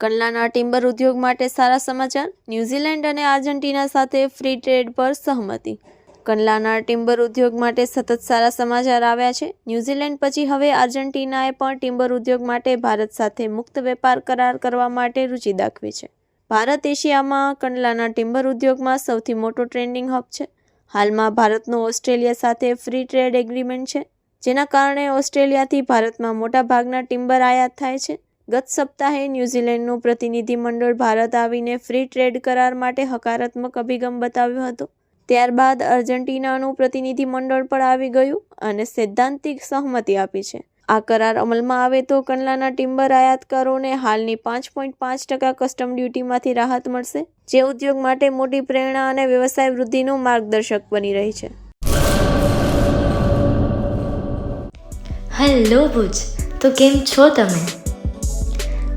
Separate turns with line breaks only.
કંડલાના timber ઉદ્યોગ માટે સારા સમાચાર, ન્યૂઝીલેન્ડ અને આર્જેન્ટિના સાથે ફ્રી ટ્રેડ પર સહમતિ. કંડલાના ટિમ્બર ઉદ્યોગ માટે સતત સારા સમાચાર આવ્યા છે. ન્યૂઝીલેન્ડ પછી હવે આર્જેન્ટિનાએ પણ ટિમ્બર ઉદ્યોગ માટે ભારત સાથે મુક્ત વેપાર કરાર કરવા માટે રુચિ દાખવી છે. ભારત એશિયામાં કંડલાના ટિમ્બર ઉદ્યોગમાં સૌથી મોટો ટ્રેન્ડિંગ હબ છે. હાલમાં ભારતનો ઓસ્ટ્રેલિયા સાથે ફ્રી ટ્રેડ એગ્રીમેન્ટ છે, જેના કારણે ઓસ્ટ્રેલિયાથી ભારતમાં મોટા ભાગના ટિમ્બર આયાત થાય છે. ગત સપ્તાહે ન્યૂઝીલેન્ડનું પ્રતિનિધિમંડળ ભારત આવીને ફ્રી ટ્રેડ કરાર માટે હકારાત્મક અભિગમ બતાવ્યો હતો. ત્યારબાદ અર્જેન્ટિનાનું પ્રતિનિધિમંડળ પણ આવી ગયું અને સૈદ્ધાંતિક સહમતિ આપી છે. આ કરાર અમલમાં આવે તો કંડલાના ટિમ્બર આયાતકારોને હાલની પાંચ પોઈન્ટ પાંચ ટકા કસ્ટમ ડ્યુટીમાંથી રાહત મળશે, જે ઉદ્યોગ માટે મોટી પ્રેરણા અને વ્યવસાય વૃદ્ધિનું માર્ગદર્શક બની રહી છે.
હેલો ભુજ, તો કેમ છો તમે?